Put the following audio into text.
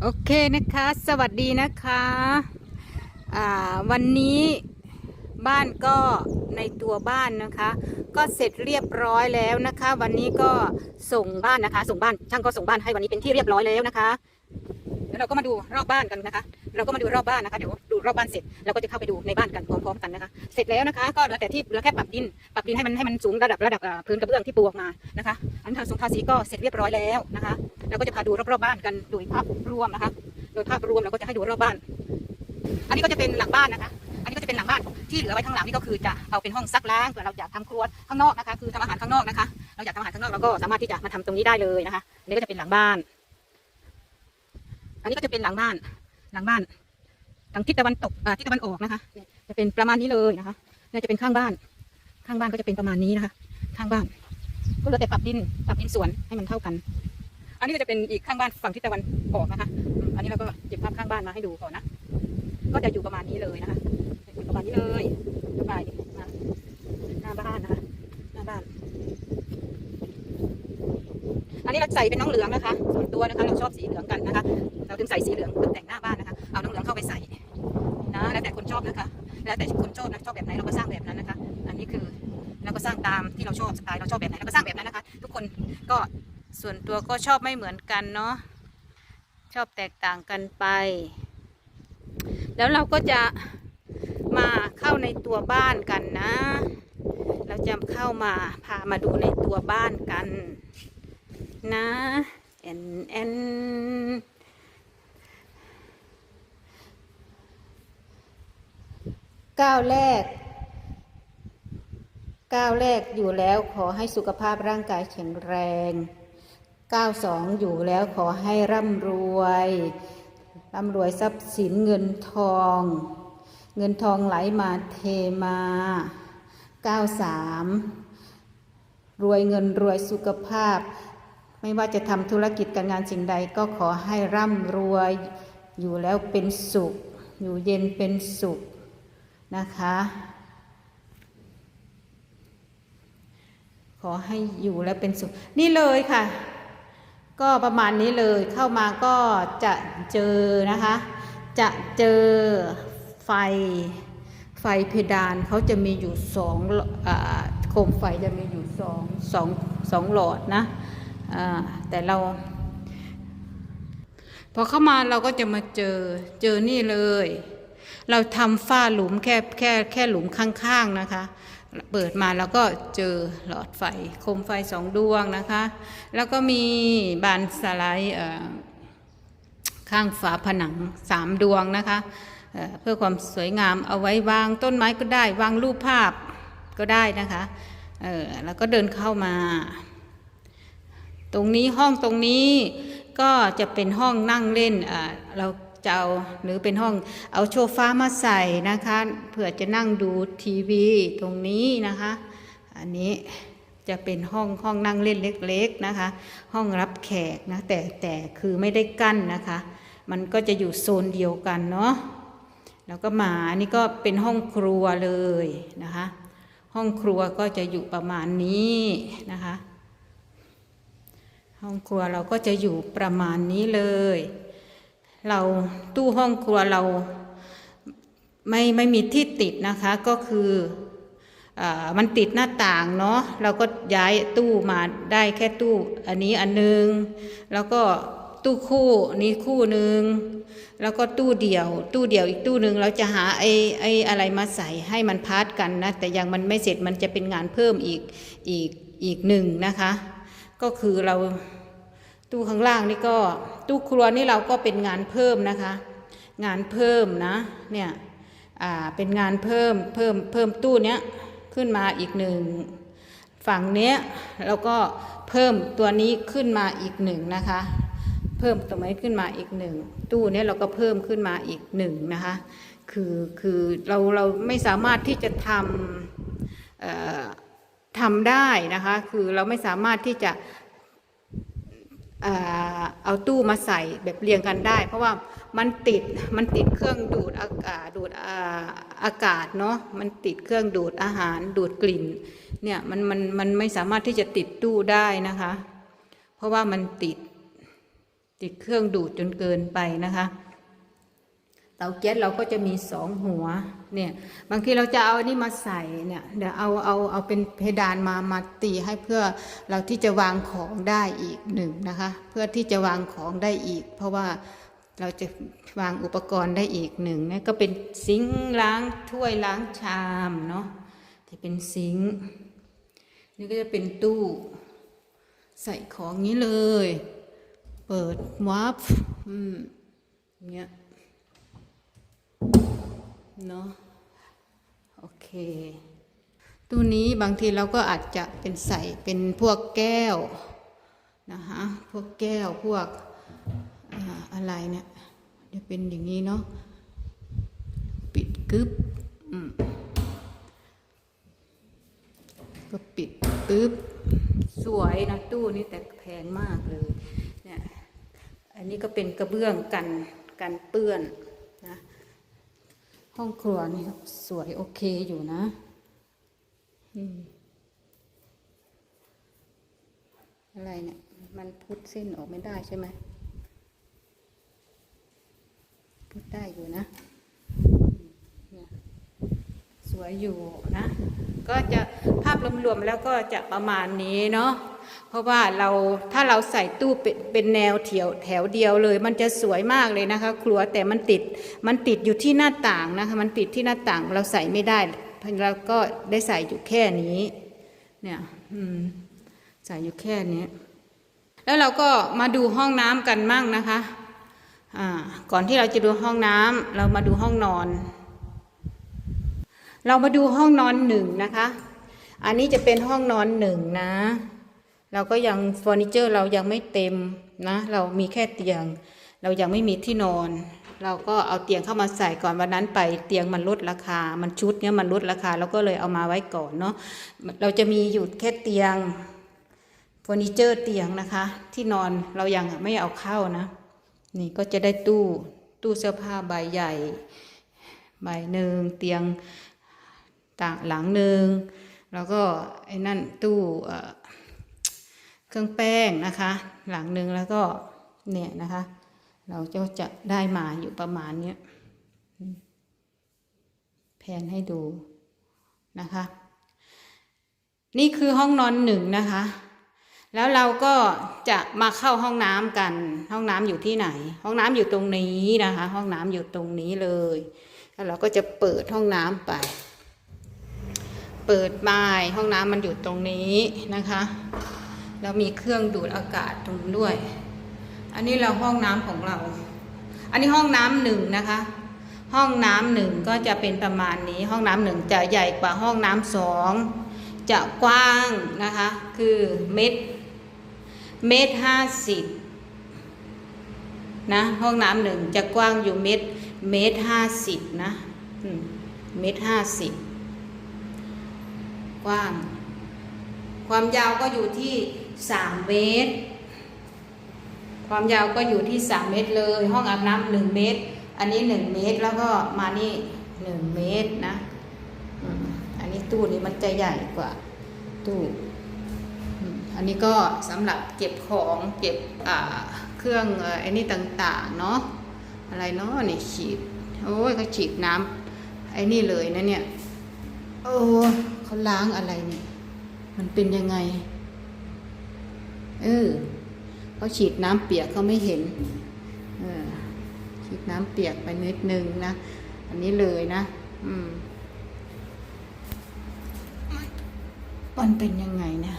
โอเคนะคะ สวัสดีนะคะวันนี้บ้านก็ในตัวบ้านนะคะ ก็เสร็จเรียบร้อยแล้วนะคะ วันนี้ก็ส่งบ้านนะคะ ส่งบ้านช่างก็ส่งบ้านให้วันนี้เป็นที่เรียบร้อยแล้วนะคะ เราก็มาดูรอบบ้านกันนะคะ เราก็มาดูรอบบ้านนะคะเดี๋ยวดูรอบบ้านเสร็จเราก็จะเข้าไปดูในบ้านกันพร้อมๆกันนะคะ เสร็จแล้วนะคะก็เหลือแต่ที่เหลือแค่ปรับดิน ปรับดินให้มันให้มันสูงระดับระดับพื้นกระเบื้องที่ปูออกมานะคะอันทางสงทาสีก็เสร็จเรียบร้อยแล้วนะคะเราก็จะพาดูรอบๆบ้านกันโดยภาพรวมนะคะ โดยภาพรวมเราก็จะให้ดูรอบบ้าน อันนี้ก็จะเป็นหลังบ้านนะคะอันนี้ก็จะเป็นหลังบ้านที่เหลือไว้ข้างหลังนี่ก็คือจะเอาเป็นห้องซักล้างเผื่อเราอยากทำครัวข้างนอกนะคะ คือทำอาหารข้างนอกนะคะ เราอยากทำอาหารข้างนอกเราก็สามารถที่จะมาทำตรงนี้ได้เลยนะคะนนี้ก็จะเป็นหลังบ้าน อันนี้ก็จะเป็นหลังบ้าน หลังบ้านทางทิศตะวันตกอ่าทิศตะวันออกนะคะ จะเป็นประมาณนี้เลยนะคะนี่ยจะเป็นข้างบ้าน ข้างบ้านก็จะเป็นประมาณนี้นะคะ ข้างบ้าน ก็เหลือแต่ปรับดิน ปรับดินสวนให้มันเท่ากัน อันนี้ก็จะเป็นอีกข้างบ้านฝั่งทิศตะวันออกนะคะ อันนี้เราก็เก็บภาพข้างบ้านมาให้ดูก่อนนะ ก็จะอยู่ประมาณนี้เลยนะคะอยู่ประมาณนี้เลยไปมาหน้าบ้านนะคะ หน้าบ้าน อันนี้เราใส่เป็นน้องเหลืองนะคะ ส่วนตัวนะคะ เราชอบสีเหลืองกันนะคะ เราถึงใส่สีเหลืองตกแต่งหน้าบ้านนะคะ เอาน้องเหลืองเข้าไปใส่นะแล้วแต่คนชอบนะคะแล้วแต่คนชอบนะชอบแบบไหนเราก็สร้างแบบนั้นนะคะ อันนี้คือเราก็สร้างตามที่เราชอบสไตล์เราชอบแบบไหนเราก็สร้างแบบนั้นนะคะ ทุกคนก็ส่วนตัวก็ชอบไม่เหมือนกันเนาะชอบแตกต่างกันไป แล้วเราก็จะมาเข้าในตัวบ้านกันนะ เราจะเข้ามาพามาดูในตัวบ้านกัน นะแอนแอน ก้าวแรกก้าวแรกอยู่แล้วขอให้สุขภาพร่างกายแข็งแรงก้าวสองอยู่แล้วขอให้ร่ำรวยร่ำรวยทรัพย์สินเงินทอง เงินทองไหลมาเทมาก้าวสามรวยเงินรวยสุขภาพ ไม่ว่าจะทำธุรกิจการงานสิ่งใดก็ขอให้ร่ำรวย อยู่แล้วเป็นสุข อยู่เย็นเป็นสุข นะคะ ขอให้อยู่แล้วเป็นสุข นี่เลยค่ะ ก็ประมาณนี้เลยเข้ามาก็จะเจอนะคะ จะเจอไฟไฟเพดานเขาจะมีอยู่สองโคมไฟจะมีอยู่สองสองสองหลอดนะแต่เรา พอเข้ามาเราก็จะมาเจอเจอนี่เลย เราทำฝ้าหลุมแค่แค่แค่หลุมข้างๆนะคะ เปิดมาแล้วก็เจอหลอดไฟโคมไฟสองดวงนะคะ แล้วก็มีบานสไลด์ข้างฝาผนังสามดวงนะคะเเพื่อความสวยงามเอาไว้วางต้นไม้ก็ได้ วางรูปภาพก็ได้นะคะแล้วก็เดินเข้ามา ตรงนี้ห้องตรงนี้ก็จะเป็นห้องนั่งเล่นเรา จะเอาหรือเป็นห้องเอาโชฟ้ามาใส่นะคะเผื่อจะนั่งดูทีวีตรงนี้นะคะ อันนี้จะเป็นห้องห้องนั่งเล่นเล็กๆนะคะ ห้องรับแขกนะแต่แต่คือไม่ได้กั้นนะคะ มันก็จะอยู่โซนเดียวกันเนาะแล้วก็มาอันนี้ก็เป็นห้องครัวเลยนะคะ ห้องครัวก็จะอยู่ประมาณนี้นะคะ ห้องครัวเราก็จะอยู่ประมาณนี้เลย เราตู้ห้องครัวเราไม่ไม่มีที่ติดนะคะก็คืออมันติดหน้าต่างเนาะเราก็ย้ายตู้มาได้แค่ตู้อันนี้อันนึง แล้วก็ตู้คู่นนี้คู่หนึ่งแล้วก็ตู้เดี่ยว ตู้เดี่ยวอีกตู้หนึ่งเราจะหาไอ้ไอ้อะไรมาใส่ให้มันพาร์ทกันนะแต่ยังมันไม่เสร็จมันจะเป็นงานเพิ่มอีกอีกอีกหนึ่งนะคะ ก็คือเรา ตู้ข้างล่างนี่ก็ตู้ครัวนี่เราก็เป็นงานเพิ่มนะคะ งานเพิ่มนะเนี่ยอ่าเป็นงานเพิ่มเพิ่มเพิ่มตู้เนี้ยขึ้นมาอีกหนึ่งฝั่งเนี้ยเราก็เพิ่มตัวนี้ขึ้นมาอีกหนึ่งนะคะ เพิ่มตรงนี้ขึ้นมาอีกหนึ่งตู้เนี้ยเราก็เพิ่มขึ้นมาอีกหนึ่งนะคะคือคือเราเราไม่สามารถที่จะทำทำได้นะคะ คือเราไม่สามารถที่จะ เอาตู้มาใส่แบบเรียงกันได้ เพราะว่ามันติดมันติดเครื่องดูดอากาศดูดอากาศเนาะมันติดเครื่องดูดอาหารดูดกลิ่นเนี่ยมันมันมันไม่สามารถที่จะติดตู้ได้นะคะ เพราะว่ามันติดติดเครื่องดูดจนเกินไปนะคะ ตาแก๊สเราก็จะมีสองหัวเนี่ยบางทีเราจะเอาอันนี้มาใส่เนี่ยเดี๋ยวเอาเอาเอาเป็นเพดานมามาตีให้เพื่อเราที่จะวางของได้อีกหนึ่งนะคะ เพื่อที่จะวางของได้อีก เพราะว่าเราจะวางอุปกรณ์ได้อีกหนึ่งนี่ก็เป็นซิงล้างถ้วยล้างชามเนาะที่เป็นซิงนี่ก็จะเป็นตู้ ใส่ของนี้เลย เปิดวับอืมเงี้ย เนาะโอเค ตู้นี้บางทีเราก็อาจจะเป็นใส่เป็นพวกแก้วนะคะพวกแก้วพวกอะไรเนี่ยจะเป็นอย่างนี้เนาะปิดกึบก็ปิดปึ๊บสวยนะตู้นี้แต่แพงมากเลยเนี่ยอันนี้ก็เป็นกระเบื้องกันกันเปื้อน ห้องครัวนี่สวยโอเคอยู่นะ อะไรเนี่ย มันพุดเส้นออกไม่ได้ใช่ไหมพุดได้อยู่นะสวยอยู่นะ ก็จะภาพรวมๆแล้วก็จะประมาณนี้เนาะ เพราะว่าเราถ้าเราใส่ตู้เป็นแนวเถียวแถวเดียวเลย มันจะสวยมากเลยนะคะ ครัวแต่มันติดมันติดอยู่ที่หน้าต่างนะคะ มันติดที่หน้าต่างเราใส่ไม่ได้เราก็ได้ใส่อยู่แค่นี้ เนี่ยใส่อยู่แค่นี้ แล้วเราก็มาดูห้องน้ำกันมั่งนะคะก่อนที่เราจะดูห้องน้ำเรามาดูห้องนอน เรามาดูห้องนอนหนึ่งนะคะ อันนี้จะเป็นห้องนอนหนึ่งนะ เราก็ยังเฟอร์นิเจอร์เรายังไม่เต็มนะเรามีแค่เตียง เรายังไม่มีที่นอน เราก็เอาเตียงเข้ามาใส่ก่อนวันนั้นไปเตียงมันลดราคา มันชุดเนี้ยมันลดราคาเราก็เลยเอามาไว้ก่อนเนาะเราจะมีอยู่แค่เตียงเฟอร์นิเจอร์เตียงนะคะ ที่นอนเรายังไม่เอาเข้านะ นี่ก็จะได้ตู้ตู้เสื้อผ้าใบใหญ่ใบหนึ่งเตียงต่างหลังหนึ่งแล้วก็ไอ้นั่นตู้ เครื่องแป้งนะคะ หลังหนึ่งแล้วก็เนี่ยนะคะ เราจะจะได้มาอยู่ประมาณเนี้ยแผนให้ดูนะคะ นี่คือห้องนอนหนึ่งนะคะ แล้วเราก็จะมาเข้าห้องน้ำกัน ห้องน้ำอยู่ที่ไหน ห้องน้ำอยู่ตรงนี้นะคะ ห้องน้ำอยู่ตรงนี้เลยแล้วเราก็จะเปิดห้องน้ำไป เปิดบายห้องน้ำมันอยู่ตรงนี้นะคะ แล้วมีเครื่องดูดอากาศตรงด้วย อันนี้เราห้องน้ำของเรา อันนี้ห้องน้ำหนึ่งนะคะ ห้องน้ำหนึ่งก็จะเป็นประมาณนี้ ห้องน้ำหนึ่งจะใหญ่กว่าห้องน้ำสองจะกว้างนะคะ คือเมตรเมตรห้าสิบนะห้องน้ำหนึ่งจะกว้างอยู่เมตรเมตรห้าสิบนะเมตรห้าสิบกว้าง ความยาวก็อยู่ที่ สามเมตร ความยาวก็อยู่ที่สามเมตรเลย ห้องอาบน้ำหนึ่งเมตร อันนี้หนึ่งเมตรแล้วก็มานี่หนึ่งเมตรนะอันนี้ตู้นี้มันจะใหญ่กว่าตู้อันนี้ก็สำหรับเก็บของเก็บเครื่องอ่อไอ้นี่ต่างๆเนาะอะไรเนาะนี่ฉีดโอ้ยเขาฉีดน้ำไอ้นี่เลยนะเนี่ยโอ้เขาล้างอะไรเนี่ยมันเป็นยังไง เออเขาฉีดน้ำเปียกเขาไม่เห็นเออฉีดน้ำเปียกไปนิดนึงนะ อันนี้เลยนะ อืมมันเป็นยังไงนะ